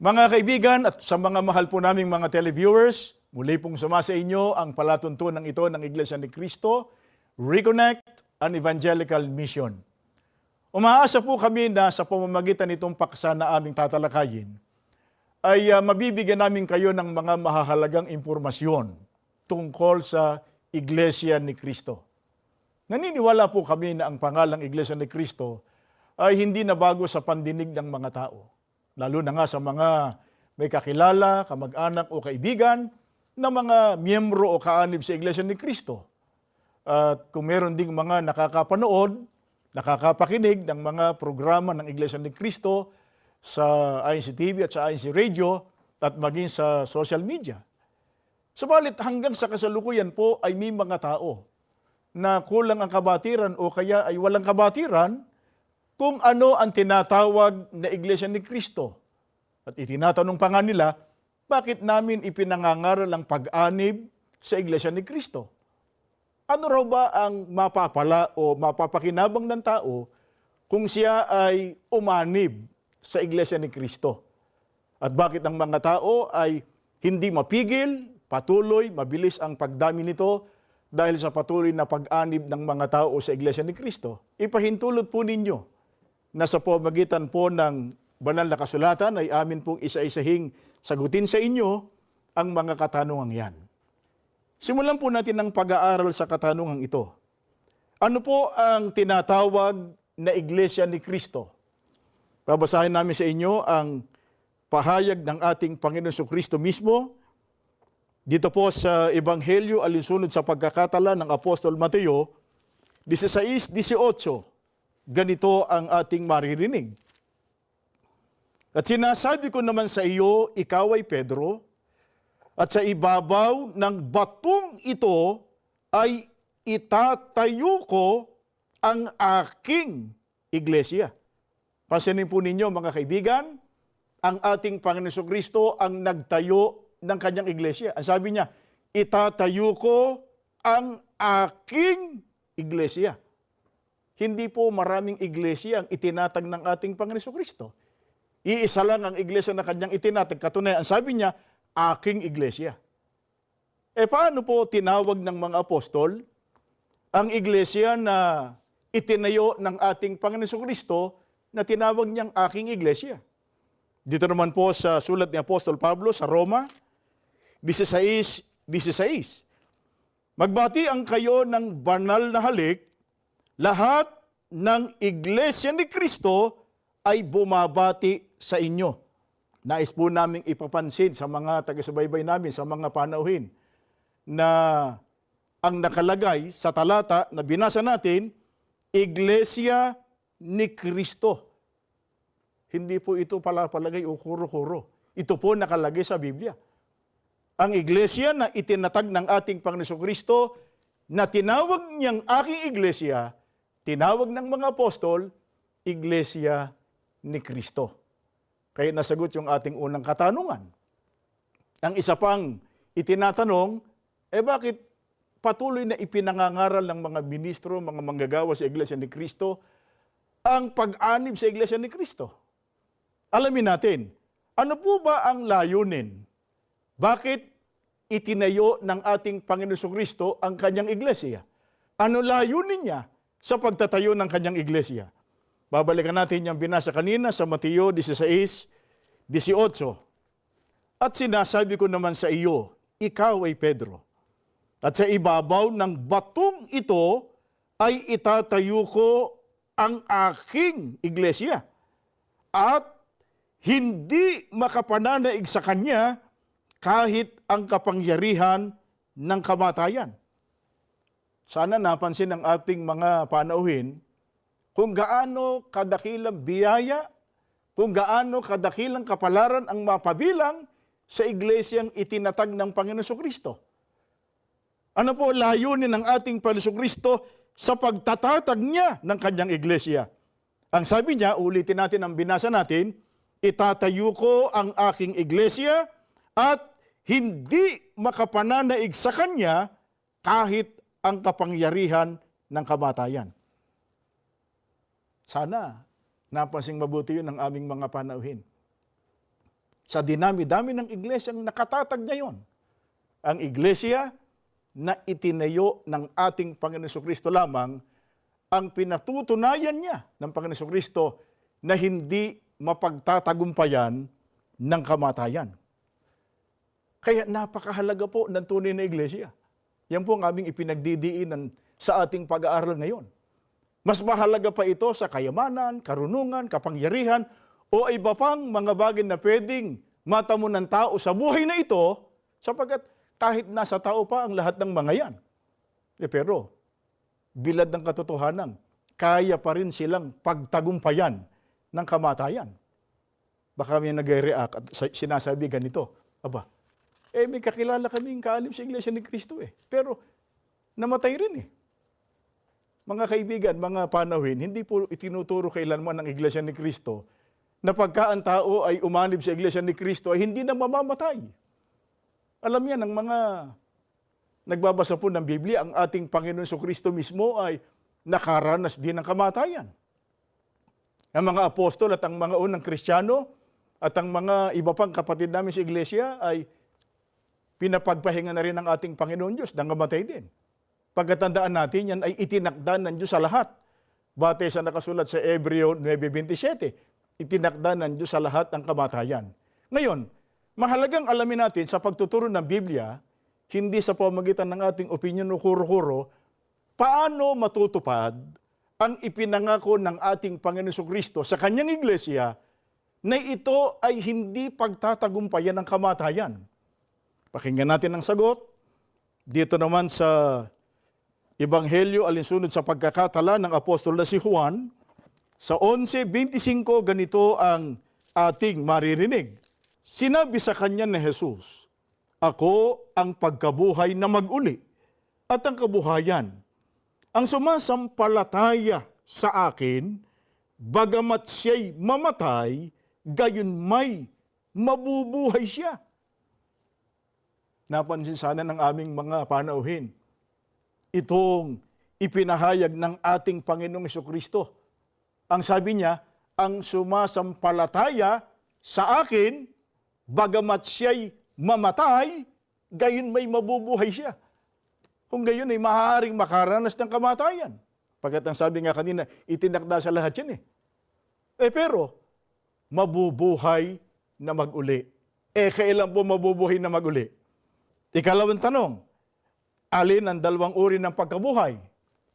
Mga kaibigan at sa mga mahal po naming mga televiewers, muli pong sumasa inyo ang palatuntunan ito ng Iglesia ni Cristo, Reconnect an Evangelical Mission. Umaasa po kami na sa pamamagitan nitong paksa na aming tatalakayin, ay ah, mabibigyan namin kayo ng mga mahahalagang impormasyon tungkol sa Iglesia ni Cristo. Naniniwala po kami na ang pangalang Iglesia ni Cristo ay hindi na bago sa pandinig ng mga tao. Lalo na nga sa mga may kakilala, kamag-anak o kaibigan na mga miyembro o kaanib sa Iglesia ni Cristo. At kung meron ding mga nakakapanood, nakakapakinig ng mga programa ng Iglesia ni Cristo sa INC TV at sa INC Radio at maging sa social media. Subalit hanggang sa kasalukuyan po ay may mga tao na kulang ang kabatiran o kaya ay walang kabatiran kung ano ang tinatawag na Iglesia ni Kristo. At itinatanong pa nga nila, bakit namin ipinangangaral ang pag-anib sa Iglesia ni Kristo? Ano raw ba ang mapapala o mapapakinabang ng tao kung siya ay umanib sa Iglesia ni Kristo? At bakit ang mga tao ay hindi mapigil, patuloy, mabilis ang pagdami nito dahil sa patuloy na pag-anib ng mga tao sa Iglesia ni Kristo? Ipahintulot po ninyo na sa pamagitan po ng banal na kasulatan ay amin pong isa-isahing sagutin sa inyo ang mga katanungang yan. Simulan po natin ang pag-aaral sa katanungang ito. Ano po ang tinatawag na Iglesia ni Kristo? Babasahin namin sa inyo ang pahayag ng ating Panginoon sa Kristo mismo dito po sa Ebanghelyo alinsunod sa pagkakatala ng Apostol Mateo 16-18 ganito ang ating maririnig. At sinasabi ko naman sa iyo, ikaw ay Pedro, at sa ibabaw ng batong ito ay itatayo ko ang aking iglesia. Pansinin po ninyo mga kaibigan, ang ating Panginoon Kristo ang nagtayo ng kanyang iglesia. Ang sabi niya, itatayo ko ang aking iglesia. Hindi po maraming iglesia ang itinatag ng ating Panginoon Kristo. Iisa lang ang iglesia na kanyang itinatag. Katunayan, sabi niya, aking iglesia. E paano po tinawag ng mga apostol ang iglesia na itinayo ng ating Panginoon Kristo na tinawag niyang aking iglesia? Dito naman po sa sulat ni Apostol Pablo sa Roma 16, 16. Magbati ang kayo ng banal na halik lahat ng iglesia ni Kristo ay bumabati sa inyo. Nais po namin ipapansin sa mga taga-subaybay namin, sa mga panauhin, na ang nakalagay sa talata na binasa natin, Iglesia ni Kristo. Hindi po ito pala palagay o kuro-kuro. Ito po nakalagay sa Biblia. Ang iglesia na itinatag ng ating Panginoon Kristo na tinawag niyang aking iglesia, tinawag ng mga apostol, Iglesia ni Kristo. Kaya nasagot yung ating unang katanungan. Ang isa pang itinatanong, eh bakit patuloy na ipinangangaral ng mga ministro, mga manggagawa sa Iglesia ni Kristo, ang pag-anib sa Iglesia ni Kristo? Alamin natin, ano po ba ang layunin? Bakit itinayo ng ating Panginoon Kristo ang kanyang iglesia? Ano layunin niya sa pagtatayo ng kanyang iglesia? Babalikan natin yung binasa kanina sa Mateo 16, 18. At sinasabi ko naman sa iyo, ikaw ay Pedro. At sa ibabaw ng batong ito ay itatayo ko ang aking iglesia. At hindi makapananaig sa kanya kahit ang kapangyarihan ng kamatayan. Sana napansin ng ating mga panauhin kung gaano kadakilang biyaya, kung gaano kadakilang kapalaran ang mapabilang sa iglesyang itinatag ng Panginoon Kristo. Ano po layunin ng ating Panginoon Kristo sa pagtatatag niya ng kanyang iglesia? Ang sabi niya, ulitin natin ang binasa natin, itatayo ko ang aking iglesia at hindi makapananaig sa kanya kahit ang kapangyarihan ng kamatayan. Sana napansing mabuti yun ng aming mga panauhin. sa dinami-dami ng iglesyang nakatatag ngayon. Ang iglesia na itinayo ng ating Panginoon Kristo lamang ang pinatutunayan niya ng Panginoon Kristo na hindi mapagtatagumpayan ng kamatayan. Kaya napakahalaga po ng tunay na iglesia. Yan po ang aming ipinagdidiinan sa ating pag-aaral ngayon. Mas mahalaga pa ito sa kayamanan, karunungan, kapangyarihan, o iba pang mga bagay na pwedeng matamo ng tao sa buhay na ito, sapagkat kahit nasa tao pa ang lahat ng mga yan. Eh, pero, bilad ng katotohanan, kaya pa rin silang pagtagumpayan ng kamatayan. Baka may nag-react at sa- sinasabi ganito, aba, eh may kakilala kaming kaalim sa Iglesia ni Kristo eh. Pero namatay rin eh. Mga kaibigan, mga panawin, hindi po itinuturo kailanman ng Iglesia ni Kristo na pagka ang tao ay umanib sa Iglesia ni Kristo ay hindi na mamamatay. Alam yan, ang mga nagbabasa po ng Biblia, ang ating Panginoon sa Kristo mismo ay nakaranas din ng kamatayan. Ang mga apostol at ang mga unang Kristiyano at ang mga iba pang kapatid namin sa Iglesia ay pinapagpahinga na rin ng ating Panginoon Diyos nang mamatay din. Pagkatandaan natin, yan ay itinakda ng Diyos sa lahat. Bate sa nakasulat sa Hebreo 9.27, itinakda ng Diyos sa lahat ng kamatayan. Ngayon, mahalagang alamin natin sa pagtuturo ng Biblia, hindi sa pamagitan ng ating opinion o kuro-kuro, paano matutupad ang ipinangako ng ating Panginoon Kristo sa kanyang iglesia na ito ay hindi pagtatagumpayan ng kamatayan. Pakinggan natin ang sagot. Dito naman sa Ebanghelyo alinsunod sa pagkakatala ng apostol na si Juan, sa 11.25 ganito ang ating maririnig. Sinabi sa kanya ni Jesus, Ako ang pagkabuhay na maguli at ang kabuhayan. Ang sumasampalataya sa akin, bagamat siya'y mamatay, gayon may mabubuhay siya. Napansin sana ng aming mga panauhin itong ipinahayag ng ating Panginoong Kristo. Ang sabi niya, ang sumasampalataya sa akin, bagamat siya'y mamatay, gayon may mabubuhay siya. Kung gayon ay maaaring makaranas ng kamatayan. Pagkat ang sabi nga kanina, itinakda sa lahat yan eh. Eh pero, mabubuhay na maguli. Eh kailan po mabubuhay na maguli? Ikalawang tanong, alin ang dalawang uri ng pagkabuhay?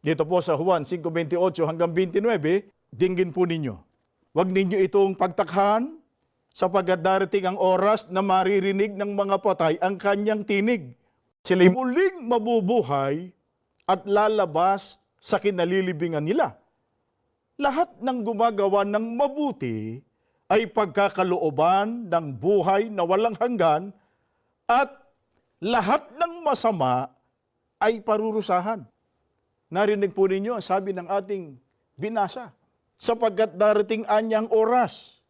Dito po sa Juan 5.28 hanggang 29, dinggin po ninyo. Huwag ninyo itong pagtakhan sapagkat darating ang oras na maririnig ng mga patay ang kanyang tinig. Sila'y muling mabubuhay at lalabas sa kinalilibingan nila. Lahat ng gumagawa ng mabuti ay pagkakalooban ng buhay na walang hanggan at lahat ng masama ay parurusahan. Narinig po ninyo ang sabi ng ating binasa, sapagkat darating anyang oras.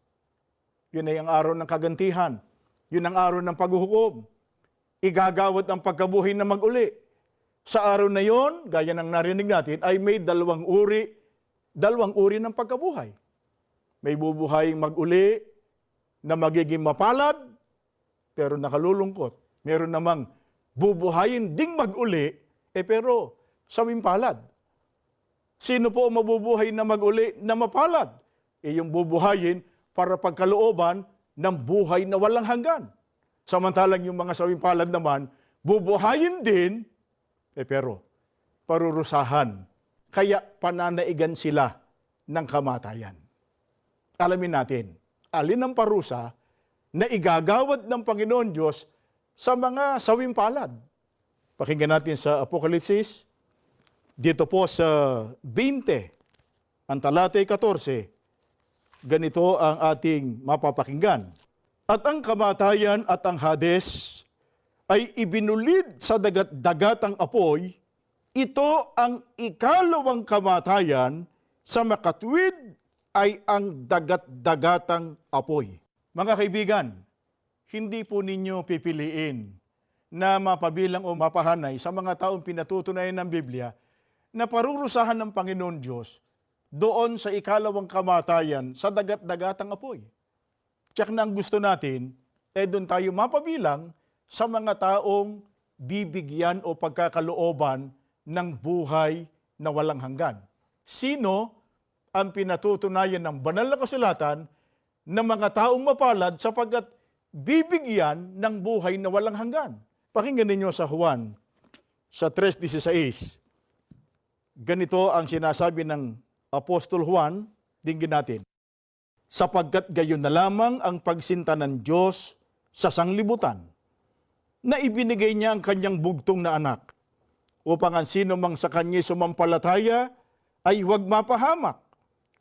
Yun ay ang araw ng kagantihan. Yun ang araw ng paghuhukom. Igagawad ang pagkabuhay na maguli. Sa araw na yon, gaya ng narinig natin, ay may dalawang uri, dalawang uri ng pagkabuhay. May bubuhaying maguli na magiging mapalad, pero nakalulungkot. Meron namang bubuhayin ding maguli, eh pero sawing palad. Sino po mabubuhay na maguli na mapalad? Eh yung bubuhayin para pagkalooban ng buhay na walang hanggan. Samantalang yung mga sawing palad naman, bubuhayin din, eh pero parurusahan. Kaya pananaigan sila ng kamatayan. Alamin natin, alin ang parusa na igagawad ng Panginoon Diyos sa mga sawing palad. Pakinggan natin sa Apokalipsis, dito po sa 20, ang talatay 14, ganito ang ating mapapakinggan. At ang kamatayan at ang Hades ay ibinulid sa dagat-dagatang apoy, ito ang ikalawang kamatayan sa makatwid ay ang dagat-dagatang apoy. Mga kaibigan, hindi po ninyo pipiliin na mapabilang o mapahanay sa mga taong pinatutunayan ng Biblia na parurusahan ng Panginoon Diyos doon sa ikalawang kamatayan sa dagat-dagatang apoy. Tiyak na ang gusto natin, eh doon tayo mapabilang sa mga taong bibigyan o pagkakalooban ng buhay na walang hanggan. Sino ang pinatutunayan ng banal na kasulatan ng mga taong mapalad sapagkat bibigyan ng buhay na walang hanggan? Pakinggan ninyo sa Juan sa 3.16. Ganito ang sinasabi ng Apostol Juan, dinggin natin. Sapagkat gayon na lamang ang pagsinta ng Diyos sa sanglibutan, na ibinigay niya ang kanyang bugtong na anak, upang ang sino mang sa kanya sumampalataya ay huwag mapahamak,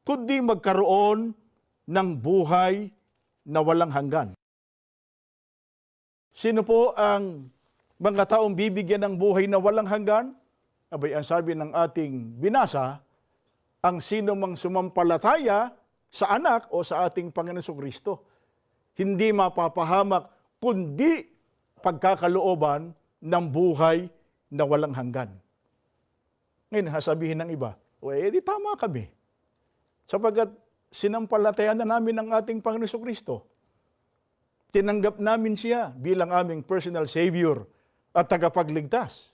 kundi magkaroon ng buhay na walang hanggan. Sino po ang mga taong bibigyan ng buhay na walang hanggan? Abay, ang sabi ng ating binasa, ang sino mang sumampalataya sa anak o sa ating Panginoon Kristo. Hindi mapapahamak, kundi pagkakalooban ng buhay na walang hanggan. Ngayon, sasabihin ng iba, o eh, di tama kami. Sapagkat sinampalatayan na namin ang ating Panginoon Kristo. Tinanggap namin siya bilang aming personal Savior at tagapagligtas.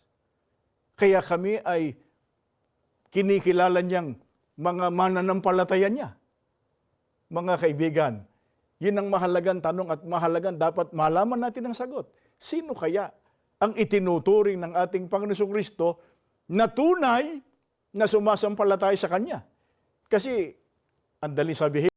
Kaya kami ay kinikilala niyang mga mananampalataya niya. Mga kaibigan, yun ang mahalagang tanong at mahalagang dapat malaman natin ang sagot. Sino kaya ang itinuturing ng ating Panginoon Kristo na tunay na sumasampalataya sa Kanya? Kasi, ang daling sabihin,